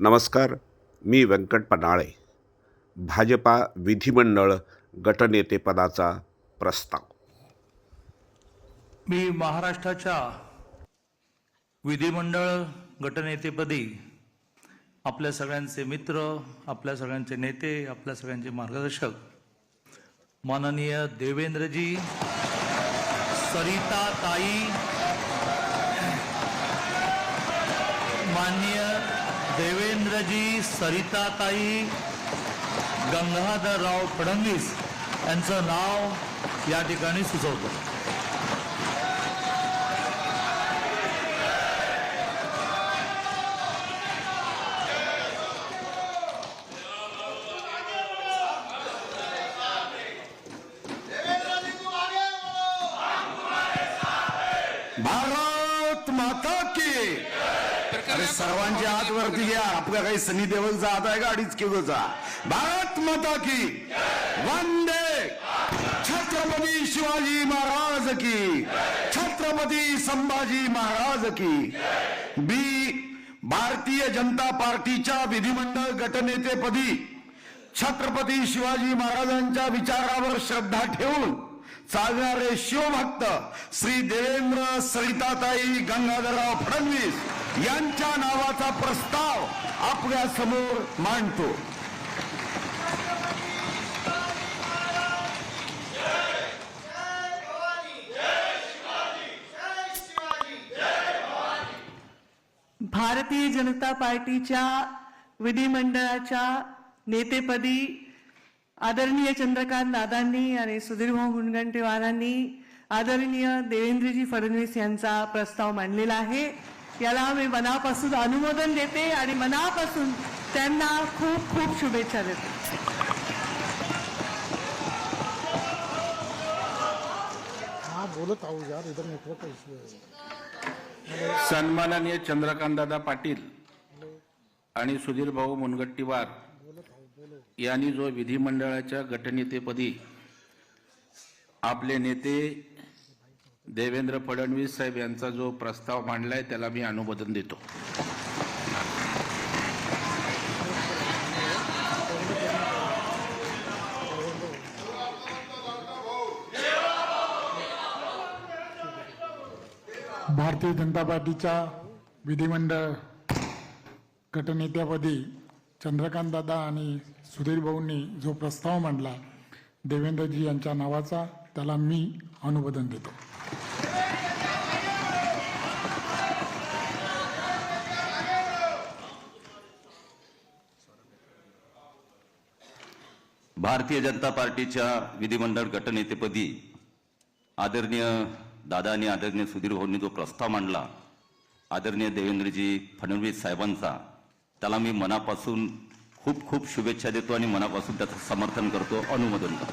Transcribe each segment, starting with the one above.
नमस्कार मी व्यंकट पनाळे भाजपा विधिमंडळ गटनेतेपदाचा प्रस्ताव. मी महाराष्ट्राच्या विधिमंडळ गटनेतेपदी आपल्या सगळ्यांचे मित्र आपल्या सगळ्यांचे नेते आपल्या सगळ्यांचे मार्गदर्शक माननीय देवेंद्रजी सरिता ताई माननीय देवेंद्रजी सरिताताई गंगाधरराव फडणवीस यांचं नाव या ठिकाणी सुचवतो. भारत माता की अरे सर्वांचे हात वरती घ्या आपल्या काही सनी देवलचा हात आहे का? अडीच किलोचा. भारत माता की वंदे. छत्रपती शिवाजी महाराज की. छत्रपती संभाजी महाराज की. बी भारतीय जनता पार्टीच्या विधिमंडळ गटनेतेपदी छत्रपती शिवाजी महाराजांच्या विचारावर श्रद्धा ठेवून चालणारे शिवभक्त श्री देवेंद्र सरिताताई गंगाधरराव फडणवीस यांच्या नावाचा प्रस्ताव आपल्यासमोर मांडतो. भारतीय जनता पार्टीच्या विधिमंडळाच्या नेतेपदी आदरणीय चंद्रकांत दादांनी आणि सुधीरभाऊ मुनगंटीवारांनी आदरणीय देवेंद्रजी फडणवीस यांचा प्रस्ताव मांडलेला आहे. याला मी मनापासून अनुमोदन देते आणि मनापासून त्यांना खूप खूप शुभेच्छा देते. हाँ बोलत आहो यार इधर नेटवर्क सन्माननीय चंद्रकांतदादा पाटील आणि सुधीर भाऊ मुनगट्टीवार यांनी जो विधिमंडळाच्या गटनेतेपदी आपले नेते देवेंद्र फडणवीस साहेब यांचा जो प्रस्ताव मांडलाय त्याला मी अनुमोदन देतो. भारतीय जनता पार्टीच्या विधिमंडळ गटनेत्यापदी चंद्रकांत दादा आणि सुधीर भाऊंनी जो प्रस्ताव मांडला देवेंद्रजी यांच्या नावाचा त्याला मी अनुमोदन देतो. भारतीय जनता पार्टीच्या विधिमंडळ गटनेतेपदी आदरणीय दादानी आदरणीय सुधीर भाऊंनी जो प्रस्ताव मांडला आदरणीय देवेंद्रजी फडणवीस साहेबांचा त्याला मी मनापासून खूप खूप शुभेच्छा देतो आणि मनापासून त्याचं समर्थन करतो अनुमोदन करतो.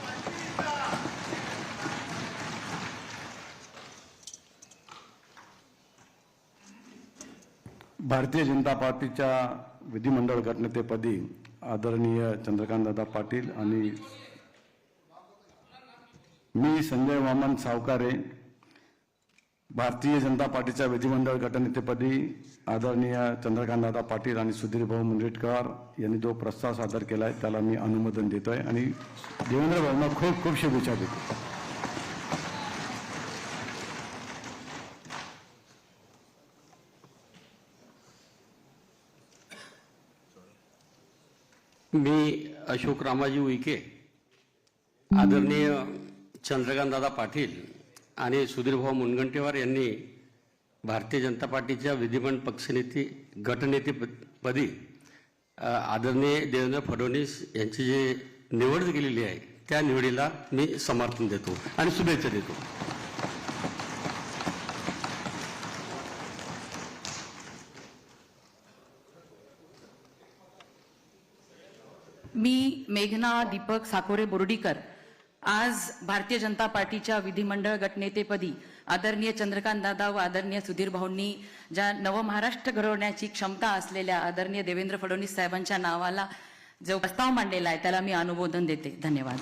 भारतीय जनता पार्टीच्या विधिमंडळ गटनेतेपदी आदरणीय चंद्रकांतदादा पाटील आणि मी संजय वामन सावकारे भारतीय जनता पार्टीच्या विधिमंडळ गटनेतेपदी आदरणीय चंद्रकांतदादा पाटील आणि सुधीरभाऊ मुंडेटकर यांनी जो प्रस्ताव सादर केला आहे त्याला मी अनुमोदन देतो आहे आणि देवेंद्र भाऊंना खूप खूप शुभेच्छा देतो. मी अशोक रामाजी उईके आदरणीय चंद्रकांतदादा पाटील आणि सुधीरभाऊ मुनगंटीवार यांनी भारतीय जनता पार्टीच्या विधिमंडळ पक्षनेते गटनेतेपदी आदरणीय देवेंद्र फडणवीस यांची जी निवड केलेली आहे त्या निवडीला मी समर्थन देतो आणि शुभेच्छा देतो. मी मेघना दीपक साकोरे बोर्डीकर. आज भारतीय जनता पार्टीच्या विधिमंडळ गटनेतेपदी आदरणीय चंद्रकांत दादा व आदरणीय सुधीर भाऊंनी ज्या नवमहाराष्ट्र घडवण्याची क्षमता असलेल्या आदरणीय देवेंद्र फडणवीस साहेबांच्या नावाला जो प्रस्ताव मांडलेला आहे त्याला मी अनुमोदन देते. धन्यवाद.